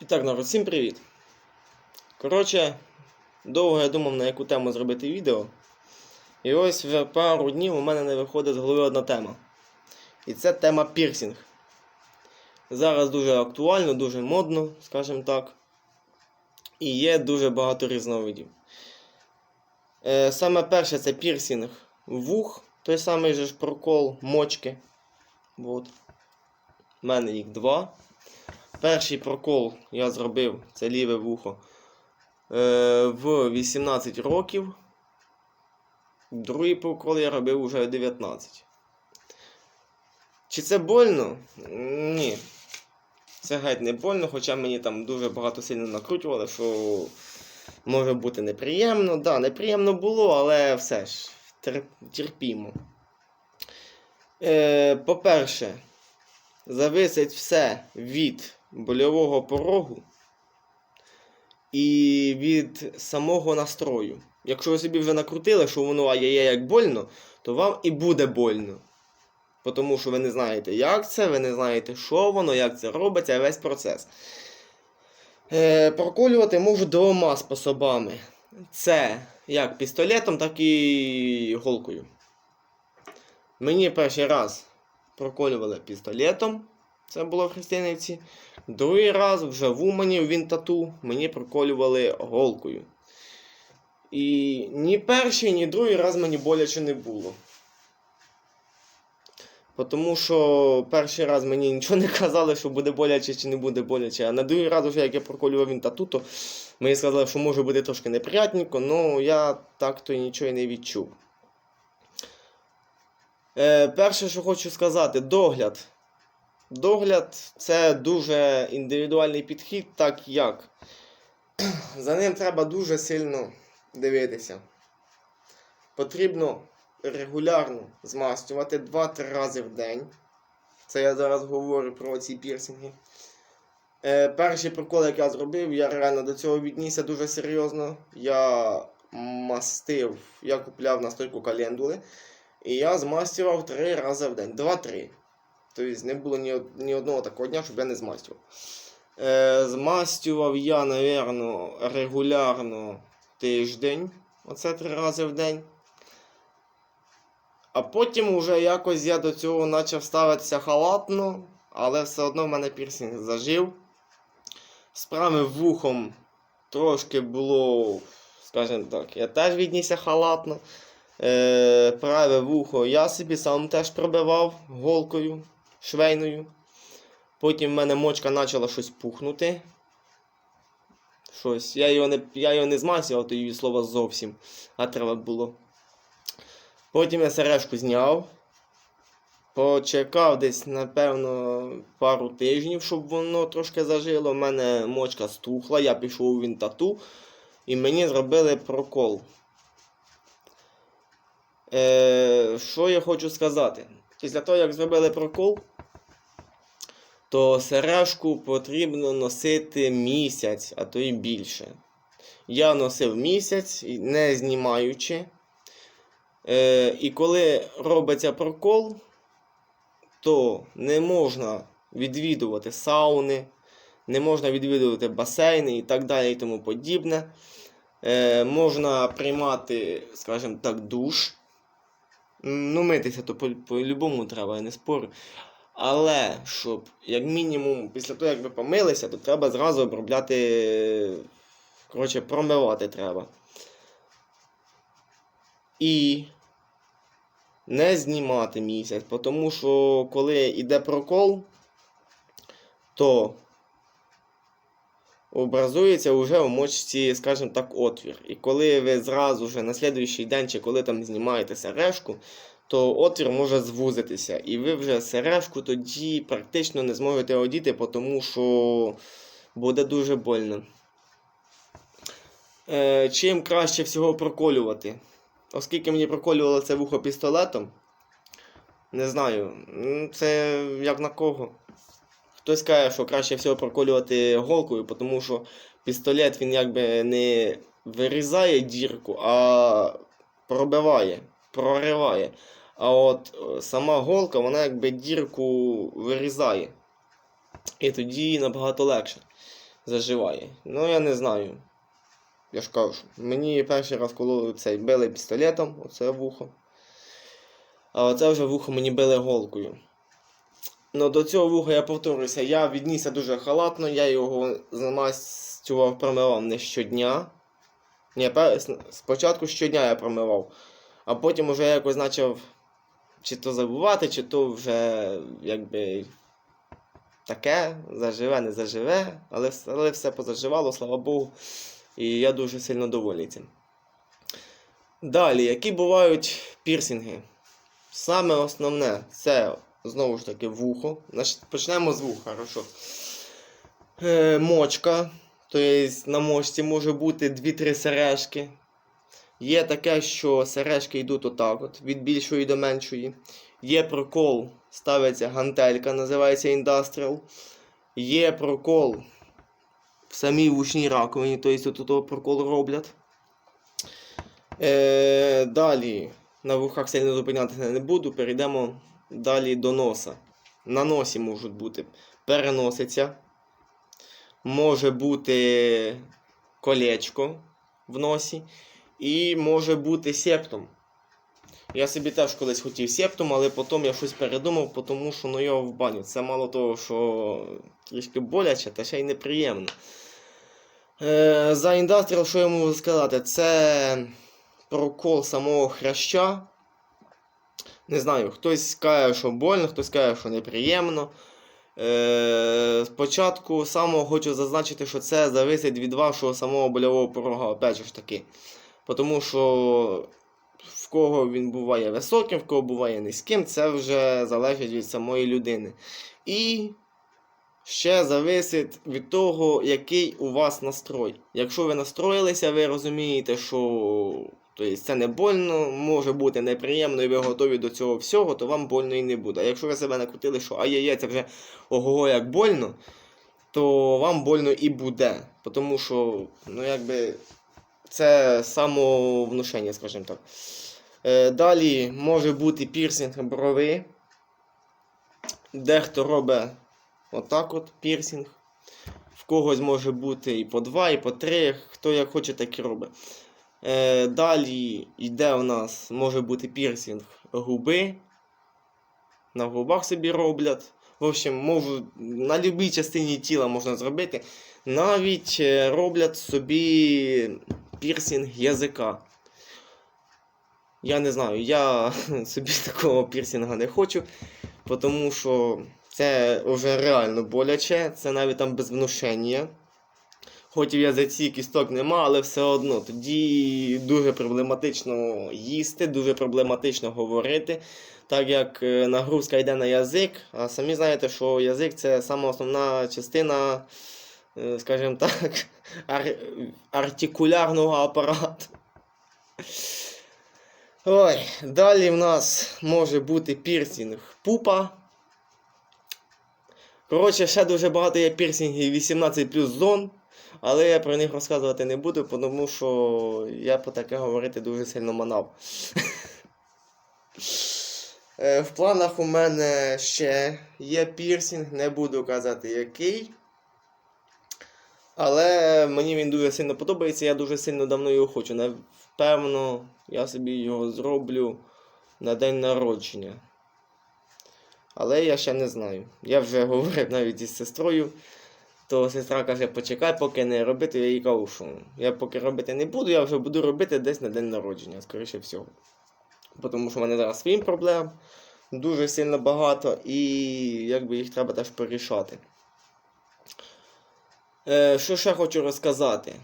І так, народ, всім привіт. Коротше, довго я думав, на яку тему зробити відео. І ось вже пару днів у мене не виходить з голови одна тема. І це тема пірсінг. Зараз дуже актуально, дуже модно, скажімо так. І є дуже багато різновидів. Е, саме перше це пірсінг вух, той самий же ж прокол мочки. От. У мене їх два. Перший прокол я зробив, це ліве вухо, е, в 18 років. Другий прокол я робив уже в 19. Чи це больно? Ні. Це геть не больно, хоча мені там дуже багато сильно накручували, що може бути неприємно. Так, да, неприємно було, але все ж терпімо. Е, по-перше, зависить все від больового порогу і від самого настрою. Якщо ви собі вже накрутили, що воно ай-яй як больно, то вам і буде больно. Тому що ви не знаєте, як це, ви не знаєте, що воно, як це робиться, весь процес. Е, проколювати можу двома способами. Це як пістолетом, так і голкою. Мені перший раз проколювали пістолетом, це було в Християнівці. Другий раз вже в Умані, в Вінтату, мені проколювали голкою. І ні перший, ні другий раз мені боляче не було. Тому що перший раз мені нічого не казали, що буде боляче чи не буде боляче. А на другий раз, вже як я проколював Вінтату, то мені сказали, що може бути трошки неприятненько, але я так то нічого і не відчув. Е, перше, що хочу сказати, догляд. Догляд це дуже індивідуальний підхід, так як за ним треба дуже сильно дивитися. Потрібно регулярно змастювати 2-3 рази в день. Це я зараз говорю про ці пірсинги. Е, перший прикол, як я зробив, я реально до цього віднісся дуже серйозно. Я мастив, я купляв на стойку календули. І я змастював 3 рази в день. 2-3. Тобто не було ні, ні одного такого дня, щоб я не змастював. Е, змастював я, напевно, регулярно тиждень. Оце три рази в день. А потім уже якось я до цього почав ставитися халатно, але все одно в мене пірсинг зажив. З правим вухом трошки було, скажімо так, я теж віднісся халатно. Е, праве вухо я собі сам теж пробивав голкою швейною. Потім в мене мочка почала щось пухнути. Щось. Я його не, я його не змасював, то її слова зовсім. А треба було. Потім я сережку зняв. Почекав десь, напевно, пару тижнів, щоб воно трошки зажило. У мене мочка стухла, я пішов у Вінтату і мені зробили прокол. Е, що я хочу сказати? Після того, як зробили прокол, то сережку потрібно носити місяць, а то і більше. Я носив місяць, не знімаючи. Е, і коли робиться прокол, то не можна відвідувати сауни, не можна відвідувати басейни і так далі і тому подібне. Е, можна приймати, скажімо так, душ. Ну, митися то по- по-любому треба, я не спорю. Але щоб, як мінімум, після того, як ви помилися, то треба зразу обробляти. Коротше, промивати треба. І не знімати місяць, тому що коли йде прокол, то образується вже у мочці, скажімо так, отвір. І коли ви зразу ж на слідуючий день, чи коли там знімаєте сережку, то отвір може звузитися. І ви вже сережку тоді практично не зможете одіти, тому що буде дуже больно. Е, чим краще всього проколювати? Оскільки мені проколювало це вухо пістолетом, не знаю, це як на кого. Хтось каже, що краще всього проколювати голкою, тому що пістолет він якби не вирізає дірку, а пробиває, прориває. А от е, сама голка, вона якби дірку вирізає. І тоді набагато легше. заживає. Ну, я не знаю. Я ж кажу, мені перший раз кололи цей били пістолетом, оце вухо. А оце вже вухо мені били голкою. Ну до цього вуха я повторюся, я віднісся дуже халатно, я його замастював, промивав не щодня. Ні, спочатку щодня я промивав, а потім уже якось почав чи то забувати, чи то вже якби таке, заживе, не заживе, але, але все позаживало, слава Богу. І я дуже сильно довольний цим. Далі, які бувають пірсинги? Саме основне це знову ж таки вухо. Почнемо з вуха, хорошо. Е, мочка. Тобто на мочці може бути 2-3 сережки. Є таке, що сережки йдуть отак, от, від більшої до меншої. Є прокол, ставиться гантелька, називається Industrial. Є прокол в самій вушній раковині, тобто тут прокол роблять. Е, далі на вухах сильно зупинятися не буду. Перейдемо далі до носа. На носі можуть бути переносиця, може бути колечко в носі, і може бути септом. Я собі теж колись хотів септом, але потім я щось передумав, тому що ну його в баню. Це мало того, що трішки боляче, та ще й неприємно. Е, за індастріал, що я можу сказати? Це прокол самого хряща. Не знаю, хтось каже, що больно, хтось каже, що неприємно. Е, спочатку самого хочу зазначити, що це залежить від вашого самого больового порога, опять же ж таки. Тому що в кого він буває високим, в кого буває низьким, це вже залежить від самої людини. І ще залежить від того, який у вас настрой. Якщо ви настроїлися, ви розумієте, що тобто, це не больно, може бути неприємно, і ви готові до цього всього, то вам больно і не буде. А якщо ви себе накрутили, що ай-яй-яй, це вже ого, як больно, то вам больно і буде. Тому що, ну якби, це самовнушення, скажімо так. Е, далі може бути пірсинг брови. Дехто робить отак от пірсинг. В когось може бути і по два, і по три. Хто як хоче, так і робить. Е, далі йде у нас може бути пірсинг губи. На губах собі роблять. В общем, можу, на будь-якій частині тіла можна зробити. Навіть е, роблять собі пірсинг язика. Я не знаю, я собі такого пірсинга не хочу, тому що це вже реально боляче, це навіть там без внушення. Хоч і в язиці кісток нема, але все одно тоді дуже проблематично їсти, дуже проблематично говорити, так як е, нагрузка йде на язик, а самі знаєте, що язик це сама основна частина, скажімо так, ар- артикулярного апарату. Ой, далі в нас може бути пірсинг пупа. Коротше, ще дуже багато є пірсингів 18 плюс зон, але я про них розказувати не буду, тому що я про таке говорити дуже сильно манав. Е, В планах у мене ще є пірсинг, не буду казати який. Але мені він дуже сильно подобається, я дуже сильно давно його хочу. Напевно, я собі його зроблю на день народження. Але я ще не знаю. Я вже говорив навіть із сестрою, то сестра каже, почекай, поки не робити, я їй кажу, що я поки робити не буду, я вже буду робити десь на день народження, скоріше всього. Тому що в мене зараз своїм проблем дуже сильно багато і якби їх треба теж порішати. Е, що ще хочу розказати?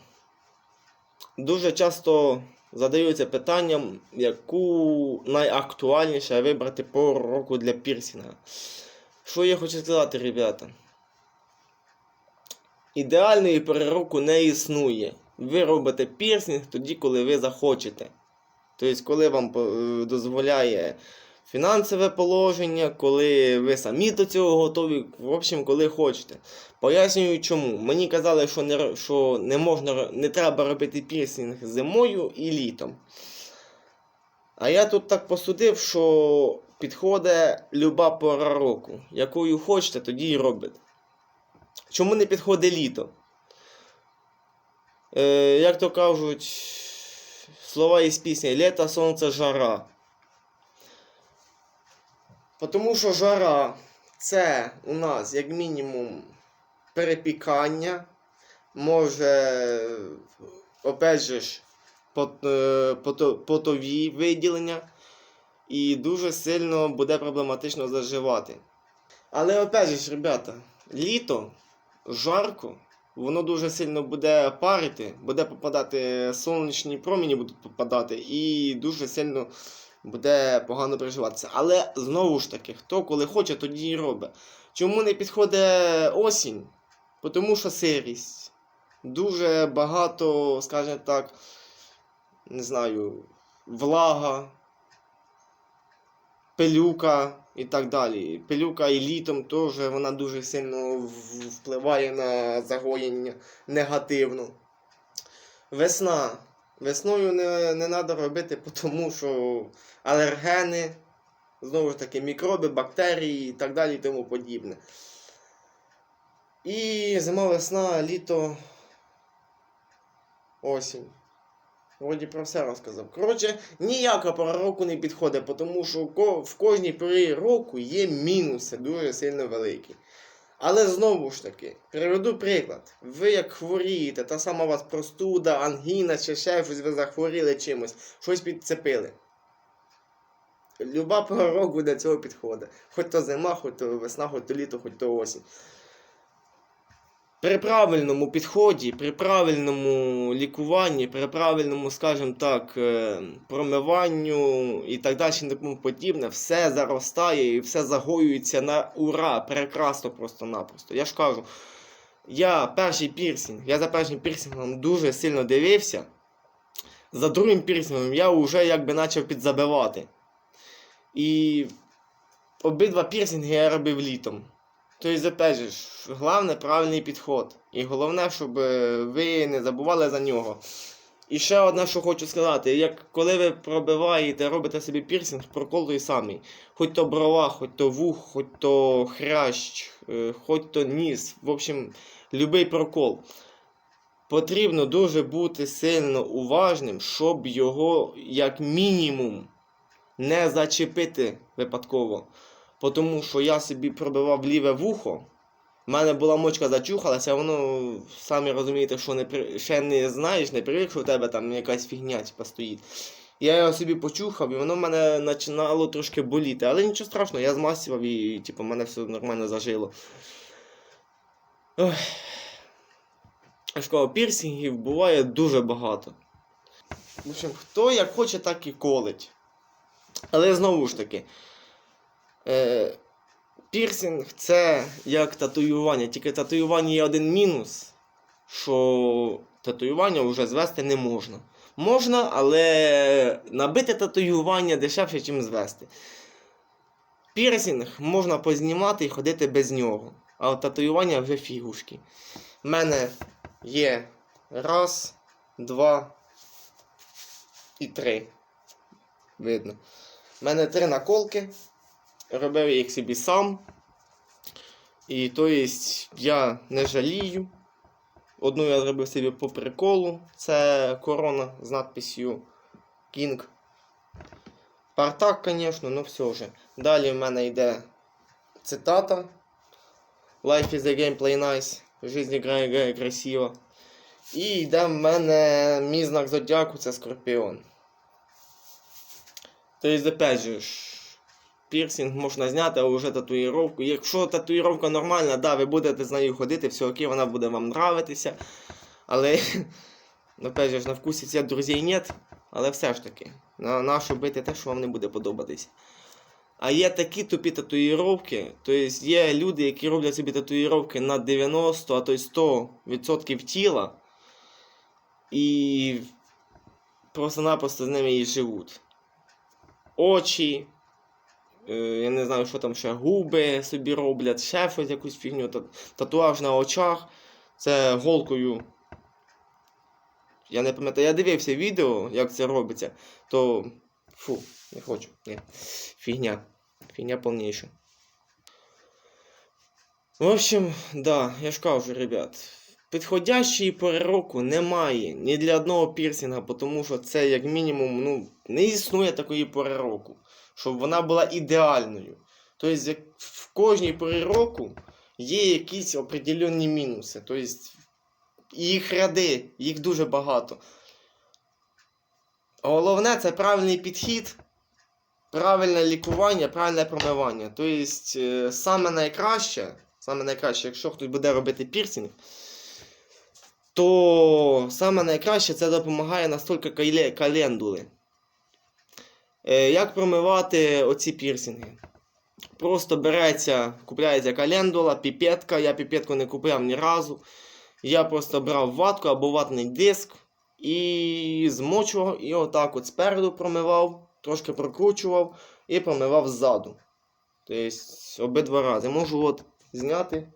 Дуже часто задаються питанням, яку найактуальніше вибрати пору року для пірсінга. Що я хочу сказати, ребята? Ідеальної пори не існує. Ви робите пірсінг тоді, коли ви захочете. Тобто, коли вам е, дозволяє фінансове положення, коли ви самі до цього готові, в общем, коли хочете. Пояснюю чому. Мені казали, що не, що не можна не треба робити пірсинг зимою і літом. А я тут так посудив, що підходить люба пора року. Якою хочете, тоді і робите. Чому не підходить літо? Е, як то кажуть, слова із пісні Літо, сонце, жара. Тому що жара це у нас як мінімум перепікання, може, опять же ж, е, потові виділення, і дуже сильно буде проблематично заживати. Але опять же ж, ребята, літо жарко, воно дуже сильно буде парити, буде попадати сонячні промені будуть попадати, і дуже сильно буде погано переживатися. Але знову ж таки, хто коли хоче, тоді і робить. Чому не підходить осінь? Тому що сирість. Дуже багато, скажімо так, не знаю, влага, пилюка і так далі. Пилюка і літом теж вона дуже сильно впливає на загоєння негативно. Весна. Весною не, не треба робити, тому що алергени, знову ж таки, мікроби, бактерії і так далі і тому подібне. І зима, весна, літо, осінь. Вроді про все розказав. Коротше, ніяка пора року не підходить, тому що в кожній порі року є мінуси дуже сильно великі. Але знову ж таки, приведу приклад. Ви як хворієте, та сама у вас простуда, ангіна чи ще щось, ви захворіли чимось, щось підцепили. Люба пора року цього підходить. Хоч то зима, хоч то весна, хоч то літо, хоч то осінь. При правильному підході, при правильному лікуванні, при правильному, скажімо так, е, промиванню і так далі, і тому подібне, все заростає і все загоюється на ура, прекрасно просто-напросто. Я ж кажу, я перший пірсинг, я за першим пірсингом дуже сильно дивився. За другим пірсингом я вже якби почав підзабивати. І обидва пірсинги я робив літом. Тобто, опять же, головне правильний підход. І головне, щоб ви не забували за нього. І ще одне, що хочу сказати, як коли ви пробиваєте, робите собі пірсинг, прокол той самий. Хоч то брова, хоч то вух, хоч то хрящ, е, хоч то ніс. В общем, любий прокол. Потрібно дуже бути сильно уважним, щоб його як мінімум не зачепити випадково. Тому що я собі пробивав ліве вухо, в мене була мочка зачухалася, воно, самі розумієте, що не, ще не знаєш, не привик, що у тебе там якась фігня стоїть. Я його собі почухав, і воно в мене починало трошки боліти. Але нічого страшного, я змасював і типу, мене все нормально зажило. Ж кажу, пірсингів буває дуже багато. В общем, хто як хоче, так і колить. Але знову ж таки. Е, пірсинг це як татуювання. Тільки татуювання є один мінус, що татуювання вже звести не можна. Можна, але набити татуювання дешевше, ніж звести. Пірсинг можна познімати і ходити без нього. А от татуювання вже фігушки. У мене є раз, два і три. Видно. У мене три наколки. Робив їх собі сам. І то єсть я не жалію. Одну я зробив собі по приколу. Це корона з надписью King. Партак, звісно, ну все вже. Далі в мене йде цитата. Life is a game, play nice. Жизнь грає, грає красиво. І йде в мене мій знак зодіаку, це Скорпіон. Тобто, опять же, ж, пірсинг можна зняти, а вже татуїровку. Якщо татуїровка нормальна, да, ви будете з нею ходити, все окей, вона буде вам нравитися. Але, опять же, на вкусі цих друзей нет. Але все ж таки, на нащо бити те, що вам не буде подобатись. А є такі тупі татуїровки, тобто є люди, які роблять собі татуїровки на 90, а то й 100% тіла. І просто-напросто з ними і живуть. Очі, я не знаю, що там ще губи собі роблять, ще щось якусь фігню. Татуаж на очах. Це голкою. Я не пам'ятаю, я дивився відео, як це робиться, то. Фу, не хочу. Ні. Фігня. Фігня повніша. В общем, да, я ж кажу, ребят. Підходящої пори року немає ні для одного пірсінга, тому що це як мінімум ну, не існує такої пори року, щоб вона була ідеальною. Тобто в кожній порі року є якісь определенні мінуси. Тобто їх ряди, їх дуже багато. Головне це правильний підхід, правильне лікування, правильне промивання. Тобто, е, саме найкраще, саме найкраще, якщо хтось буде робити пірсинг, то саме найкраще це допомагає настільки кале- календули. Е, Як промивати оці пірсинги? Просто береться, купляється календула, піпетка. Я піпетку не купляв ні разу. Я просто брав ватку або ватний диск і змочував, і отак от спереду промивав, трошки прокручував і промивав ззаду. Тобто обидва рази. Можу от зняти,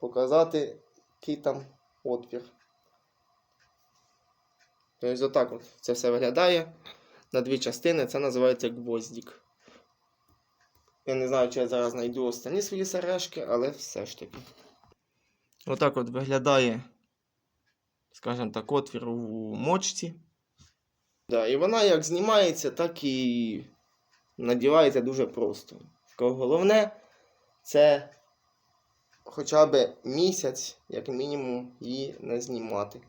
показати, який там отвір. Тобто отак от це все виглядає на дві частини. Це називається гвоздик. Я не знаю, чи я зараз знайду останні свої сережки, але все ж таки. Отак от виглядає, скажімо так, отвір у мочці. Да, і вона як знімається, так і надівається дуже просто. Головне це хоча б місяць, як мінімум, її не знімати.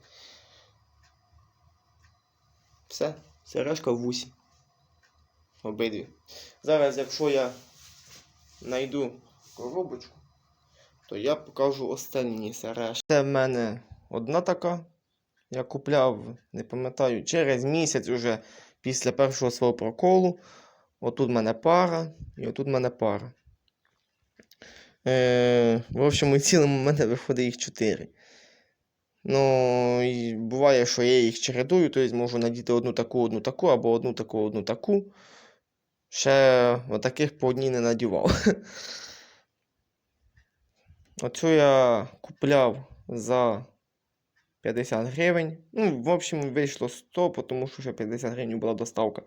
Все, сережка в вусі. Обидві. Зараз, якщо я знайду коробочку, то я покажу останні сережки. Це в мене одна така. Я купляв, не пам'ятаю, через місяць уже після першого свого проколу. Отут в мене пара, і отут в мене пара. Е, в общем, і цілому в мене виходить їх 4. Ну, і буває, що я їх чередую, тобто можу надіти одну таку, одну таку, або одну таку, одну таку. Ще отаких по одній не надівав. Оцю я купляв за 50 гривень. Ну, в общем, вийшло 100, тому що ще 50 гривень була доставка.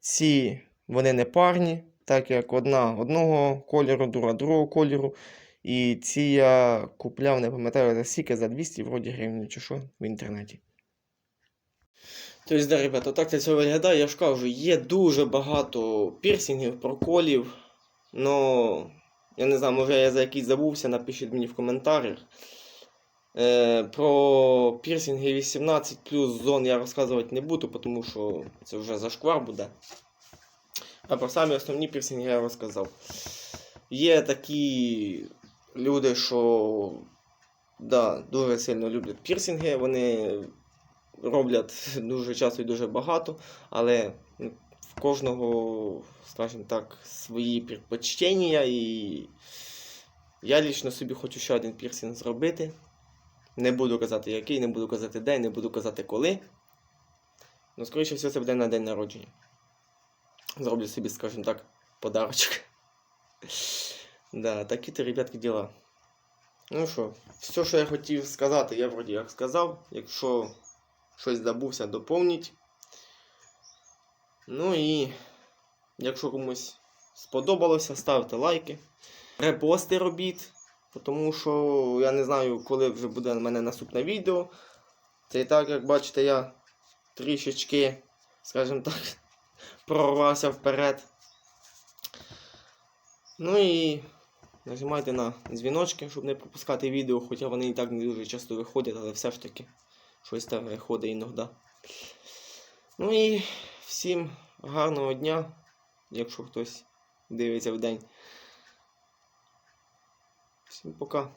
Ці вони не парні, так як одна одного кольору, друга другого кольору. І ці я купляв, не пам'ятаю за скільки, за 200 вроді гривень чи що в інтернеті. Тобто, да, ребята, так це все виглядає. Я ж кажу, є дуже багато пірсингів, проколів. Но я не знаю, може я за якийсь забувся, напишіть мені в коментарях. Е, про пірсинги 18 плюс зон я розказувати не буду, тому що це вже зашквар буде. А про самі основні пірсинги я розказав. Є такі люди, що да, дуже сильно люблять пірсинги, вони роблять дуже часто і дуже багато, але ну, в кожного, скажімо так, свої предпочтення і я лічно собі хочу ще один пірсинг зробити. Не буду казати який, не буду казати де, не буду казати коли. Ну, скоріше всього, це буде на день народження. Зроблю собі, скажімо так, подарочок. Да, такі то, ребятки, діла. Ну що, все, що я хотів сказати, я вроді як сказав. Якщо щось забувся, доповніть. Ну і якщо комусь сподобалося, ставте лайки. Репости робіть. Тому що я не знаю, коли вже буде в мене наступне відео. Це і так, як бачите, я трішечки, скажімо так, прорвався вперед. Ну і нажимайте на дзвіночки, щоб не пропускати відео, хоча вони і так не дуже часто виходять, але все ж таки щось там виходить іноді. Ну і всім гарного дня, якщо хтось дивиться в день. Всім пока.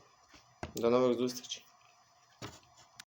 До нових зустрічей.